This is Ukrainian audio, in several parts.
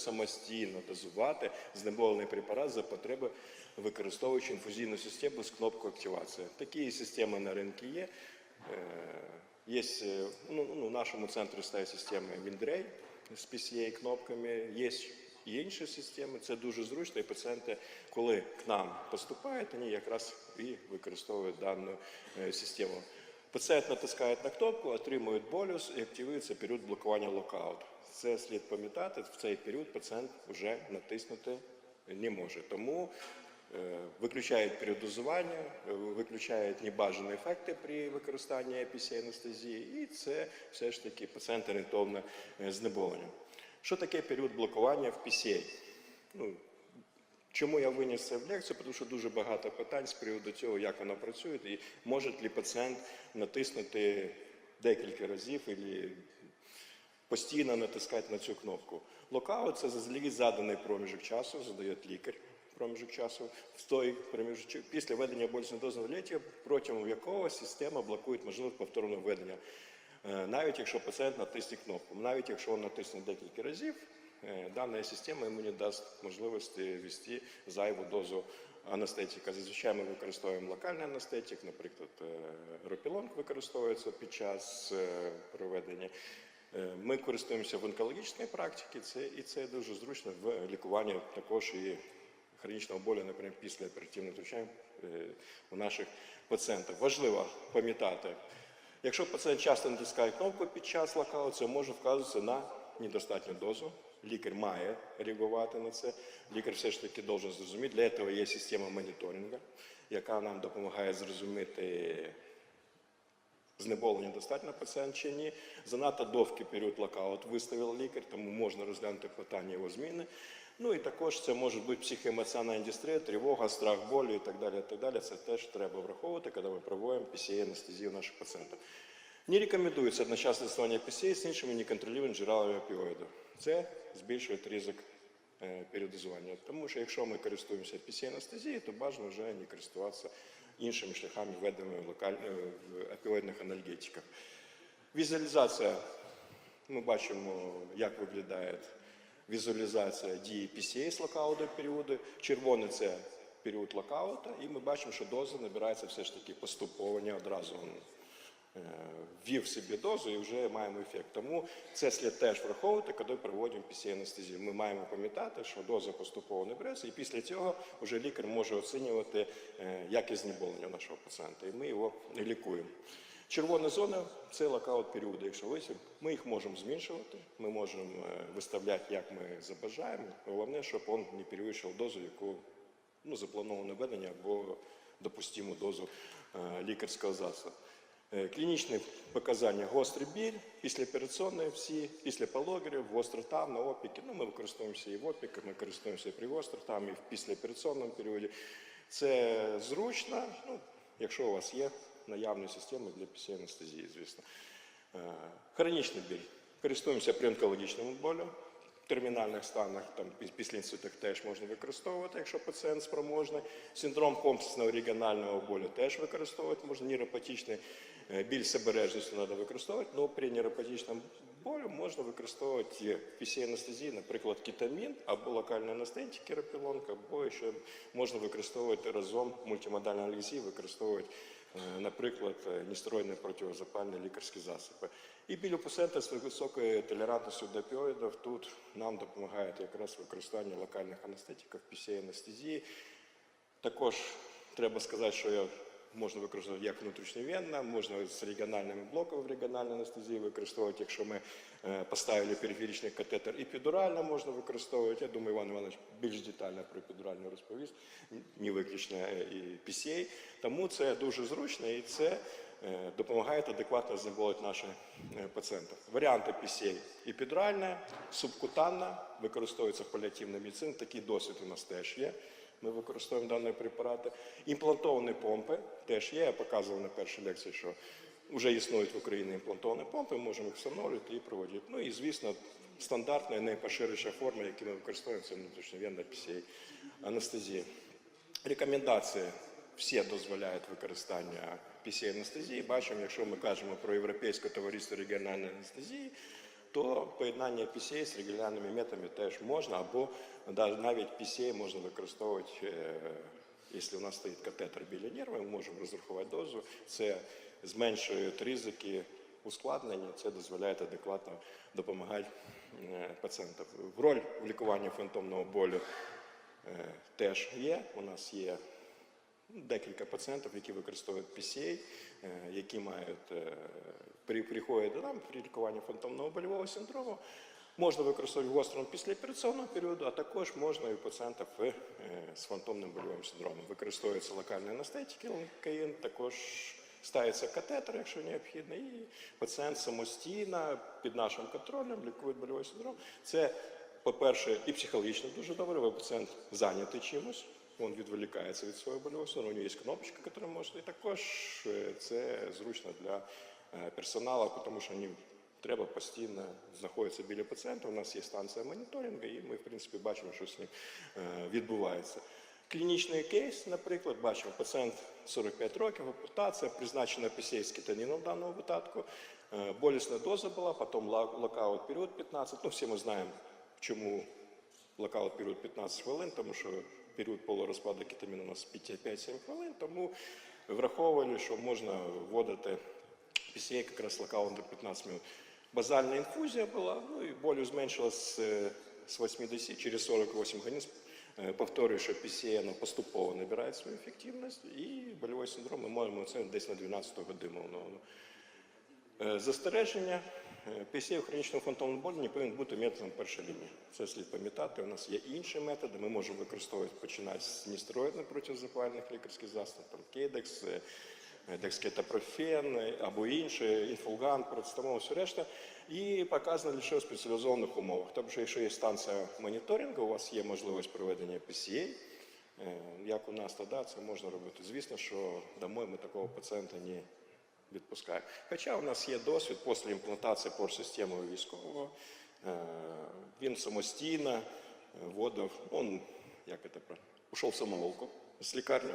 самостійно дозувати знеболений препарат за потреби, використовуючи інфузійну систему з кнопкою активації. Такі системи на ринку є. Е, Є е, ну, ну, в нашому центрі стоять системи Віндрей з PCA кнопками. Є і інші системи. Це дуже зручно. І пацієнти, коли к нам поступають, вони якраз і використовують дану е, систему. Пацієнт натискає на кнопку, отримує болюс і активується період блокування локаут. Це слід пам'ятати. В цей період пацієнт вже натиснути не може. Тому е, виключають період дозування, е, виключають небажані ефекти при використанні епісі-анестезії, і це все ж таки пацієнт орієнтовне знеболення. Що таке період блокування в PCA? Ну, Чому я виніс це в лекцію? Тому що дуже багато питань з приводу цього, як воно працює, і може ли пацієнт натиснути декілька разів або постійно натискати на цю кнопку. Локаут це заздалегідь заданий проміжок часу, задає лікар проміжок часу, в той проміжок після введення болісного дозного протягом якого система блокує можливість повторного введення. Е, Навіть якщо пацієнт натисне кнопку, навіть якщо він натисне декілька разів, е, дана система йому не дасть можливості ввести зайву дозу анестетика. Зазвичай ми використовуємо локальний анестетик, наприклад, е, ропілонг використовується під час проведення. Е, Ми користуємося в онкологічній практиці, це, і це дуже зручно в лікуванні також і хронічного болю, наприклад, після оперативного втручання е, у наших пацієнтів. Важливо пам'ятати, якщо пацієнт часто натискає кнопку під час локауту, це може вказуватися на недостатню дозу. Лікар має реагувати на це. Лікар все ж таки має зрозуміти. Для цього є система моніторингу, яка нам допомагає зрозуміти знеболення достатньо пацієнт чи ні. Занадто довгий період локаут виставив лікар, тому можна розглянути питання його зміни. Ну і також це може бути психоемоціональна індустрія, тривога, страх, болі і так далі. І так далі. Це теж треба враховувати, коли ми проводимо PCA-анестезію наших пацієнтів. Не рекомендується одночасне застосування PCA з іншими неконтролюваними джерелами опіоїду. Це збільшує ризик е, передозування. Тому що якщо ми користуємося PCA-анестезією, то бажано вже не користуватися іншими шляхами введеними в е, в опіоїдних анальгетиках. Візуалізація. Ми бачимо, як виглядає візуалізація дії PCA з локауту періоду. Червоний це період локаута, і ми бачимо, що доза набирається все ж таки поступово, не одразу ввів собі дозу і вже маємо ефект. Тому це слід теж враховувати, коли проводимо PCA-анестезію. Ми маємо пам'ятати, що доза поступово набереться, і після цього вже лікар може оцінювати е, якість знеболення нашого пацієнта, і ми його лікуємо. Червона зона це локаут періоди. Якщо висів, ми їх можемо зменшувати, ми можемо е, виставляти, як ми забажаємо. Головне, щоб він не перевищив дозу, яку ну, заплановане введення або допустиму дозу е, лікарського засобу. Е, Клінічні показання гострий біль, післяопераційні всі, після пологарів, гострота на опіки. Ну, ми використовуємося і в опіках, ми користуємося і при гостротам, і в післяопераційному періоді. Це зручно, ну, якщо у вас є наявні системи для після-анестезії, звісно. Е, Хронічний біль. Користуємося при онкологічному болю. В термінальних станах там після інсультах теж можна використовувати, якщо пацієнт спроможний. Синдром комплексного регіонального болю теж використовувати можна. Нейропатичний е, біль себережністю треба використовувати, але при нейропатичному болю можна використовувати після анестезії, наприклад, кетамін або локальний анестетик, керапілонг, або ще можна використовувати разом мультимодальну анестезію, використовувати Е, наприклад, е, нестероїдні протизапальні лікарські засоби. І біль у пацієнта з високою толерантністю до опіоїдів тут нам допомагає якраз використання локальних анестетиків, після-анестезії. Також треба сказати, що я- можна використовувати як внутрішньовенно, можна з регіональними блоками в регіональній анестезії використовувати, якщо ми е, поставили периферичний катетер. і Епідурально можна використовувати. Я думаю, Іван Іванович більш детально про епідуральну розповість, не виключно е, і PCA. Тому це дуже зручно і це е, допомагає адекватно знеболити наших е, пацієнтів. Варіанти PCA епідуральна, субкутанна, використовується в паліативній медицині. Такий досвід у нас теж є. Ми використовуємо дані препарати. Імплантовані помпи теж є. Я показував на першій лекції, що вже існують в Україні імплантовані помпи, можемо їх встановлювати і проводити. Ну і звісно, стандартна і найпоширеніша форма, яку ми використовуємо, це внутрішньовенна PCA анестезія. Рекомендації всі дозволяють використання PCA анестезії. Бачимо, якщо ми кажемо про Європейське товариство регіональної анестезії, то поєднання PCA з регулярними методами теж можна, або навіть PCA можна використовувати, е, якщо у нас стоїть катетер біля нерва, ми можемо розрахувати дозу. Це зменшує ризики ускладнення, це дозволяє адекватно допомагати е, пацієнтам. Роль в лікуванні фантомного болю е, теж є. У нас є декілька пацієнтів, які використовують PCA, е, які мають е, при, приходять до нам при лікуванні фантомного больового синдрому. Можна використовувати в гострому післяопераційному періоду, а також можна і у пацієнтів е, з фантомним больовим синдромом. Використовується локальні анестетики, локаїн, також ставиться катетер, якщо необхідно, і пацієнт самостійно під нашим контролем лікує больовий синдром. Це, по-перше, і психологічно дуже добре, бо пацієнт зайнятий чимось, він відволікається від больового синдрому, у нього є кнопочка, яка може, і також е, це зручно для е, персоналу, тому що вони треба постійно знаходитися біля пацієнта. У нас є станція моніторингу, і ми, в принципі, бачимо, що з ним е, відбувається. Клінічний кейс, наприклад, бачимо, пацієнт 45 років, ампутація, призначена з в даному випадку. Болісна доза була, потім локаут період 15. Ну, всі ми знаємо, чому локаут період 15 хвилин, тому що період полурозпаду кетаміну у нас 5-7 хвилин, тому враховували, що можна вводити PCA якраз локаут до 15 минут. Базальна інфузія була, ну і болю зменшилась з, з 80 через 48 годин. Е, Повторюю, що PCA воно поступово набирає свою ефективність, і больовий синдром ми можемо оцінити десь на 12 годину. Ну, ну. Е, Застереження е, PCA у хронічному фантомному не повинен бути методом першої лінії. Це слід пам'ятати. У нас є інші методи. Ми можемо використовувати починати з нестероїдних протизапальних лікарських засобів, там кейдекс, е, е, декскетапрофен або інші, інфулган, процетамол, все решта. І показано лише у спеціалізованих умовах. Тобто, що якщо є станція моніторингу, у вас є можливість проведення е, як у нас тоді це можна робити. Звісно, що домой ми такого пацієнта не відпускаємо. Хоча у нас є досвід після імплантації порт-системи військового. Е, Він самостійно вводив, он, як це правильно, ушов в самоволку з лікарні.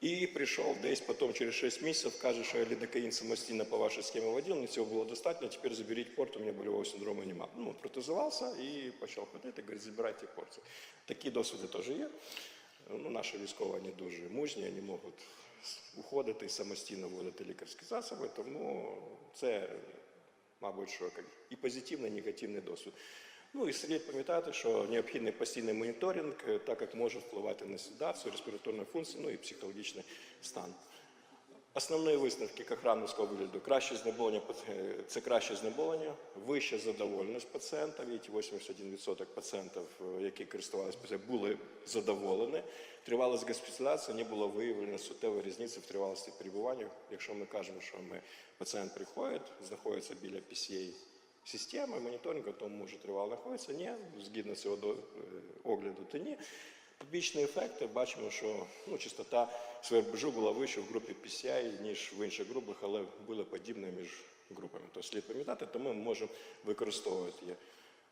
І прийшов десь потім через 6 місяців, каже, що я лідокаїн самостійно по вашій схемі водив, мені цього було достатньо, тепер заберіть порт, у мене больового синдрому немає. Ну, протезувався і почав ходити, говорить, забирайте порцію. Такі досвіди теж є. Ну, наші військові вони дуже мужні, вони можуть уходити і самостійно вводити лікарські засоби, тому це, мабуть, що і позитивний, і негативний досвід. Ну і слід пам'ятати, що необхідний постійний моніторинг, е, так як може впливати на седацію, респіраторну функцію, ну і психологічний стан. Основні висновки кохрановського вигляду. Краще знеболення е, це краще знеболення, вища задоволеність пацієнта. Від 81% пацієнтів, е, які користувалися були задоволені. Тривалість госпіталізації не було виявлено суттєвої різниці в тривалості перебування. Якщо ми кажемо, що ми пацієнт приходить, знаходиться біля PCA системи моніторингу, то може тривало знаходиться. Ні, згідно цього е, огляду, то ні. Побічні ефекти бачимо, що ну, частота свербежу була вища в групі PCI, ніж в інших групах, але були подібні між групами. То слід пам'ятати, тому ми можемо використовувати її.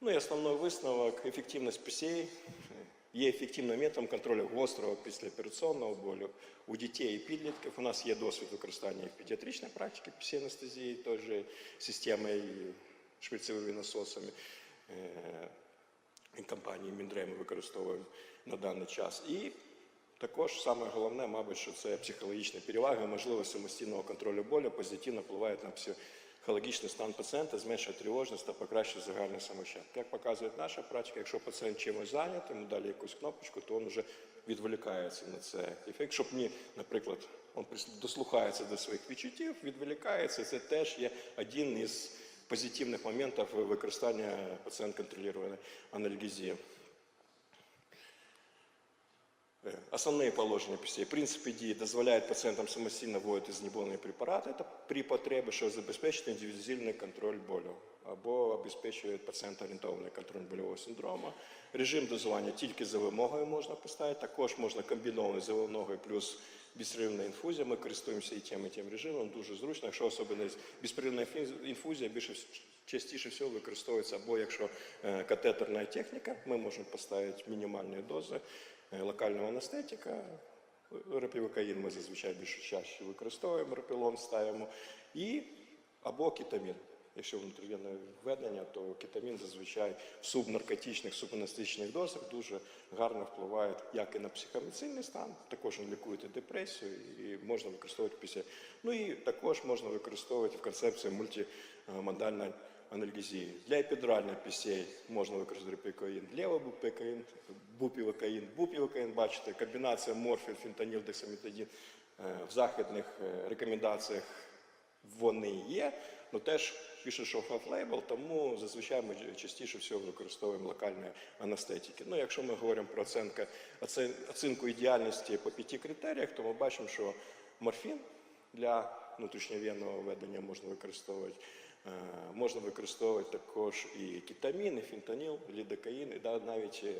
Ну і основний висновок ефективність PCA є ефективним методом контролю гострого післяопераційного болю у дітей і підлітків. У нас є досвід використання і в педіатричній практиці пісіанестезії, той же системою шприцевими насосами. Е, і компанії Міндрей ми використовуємо на даний час. І також саме головне, мабуть, що це психологічні переваги, можливість самостійного контролю болю позитивно впливають на психологічний стан пацієнта, зменшує тривожність та покращує загальне самощастя. Як показує наша практика, якщо пацієнт чимось зайнятий, йому дали якусь кнопочку, то він вже відволікається на це ефект, щоб ні, наприклад, він дослухається до своїх відчуттів, відволікається. Це теж є один із позитивних моментів використання пацієнт контролюваної анальгезії. Э, Основные положення PCA. Принципи дії дозволяють пацієнтам самостійно вводити знеболені препарати та при потребі, що забезпечить індивідуальний контроль болю або обезпечує пацієнт-орієнтований контроль больового синдрому. Режим дозування тільки за вимогою можна поставити, також можна комбінований за вимогою плюс безперервна інфузія. Ми користуємося і тим, і тим режимом, дуже зручно. Якщо особливо безперервна інфузія більше частіше всього використовується або якщо е, катетерна техніка, ми можемо поставити мінімальні дози локального анестетика, репівокаїн ми зазвичай більше чаще використовуємо, репілон ставимо, і або кетамін. якщо внутрівенне введення, то кетамін зазвичай в субнаркотичних, субанестетичних дозах дуже гарно впливає як і на психоемоційний стан, також він лікує депресію, і можна використовувати після. Ну і також можна використовувати в концепції мультимодальної анальгезії. Для епідуральних пісей можна використовувати пікоїн, левобупекаїн, бупівокаїн, бупівокаїн, бачите, комбінація морфін, фентаніл, дексаметадін е, в західних е, рекомендаціях вони є, але теж пише, що half-label, тому зазвичай ми частіше всього використовуємо локальні анестетики. Ну, якщо ми говоримо про оцен- оцінку ідеальності по п'яти критеріях, то ми бачимо, що морфін для внутрішньовенного введення можна використовувати. Е, Можна використовувати також і кетамін, і фентаніл, лідокаїн, і навіть е,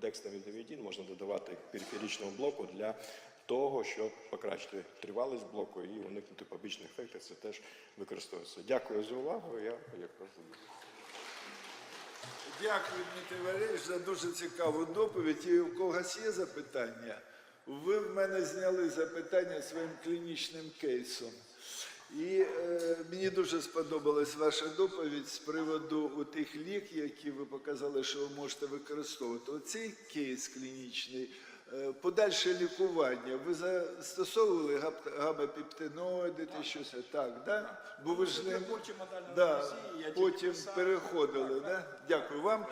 декстамідовідін можна додавати к периферичному блоку для того, щоб покращити тривалість блоку і уникнути побічних ефектів. Це теж використовується. Дякую за увагу. Я якраз Дякую, Дмитро Валерійович, за дуже цікаву доповідь. І у когось є запитання? Ви в мене зняли запитання своїм клінічним кейсом. І е, мені дуже сподобалась ваша доповідь з приводу тих лік, які ви показали, що ви можете використовувати. Оцей кейс клінічний, е, подальше лікування. Ви застосовували гап- гамапептиноїди чи щось так, да? Бо ви ж не Мультимодальна да, потім переходили. Да? Дякую вам.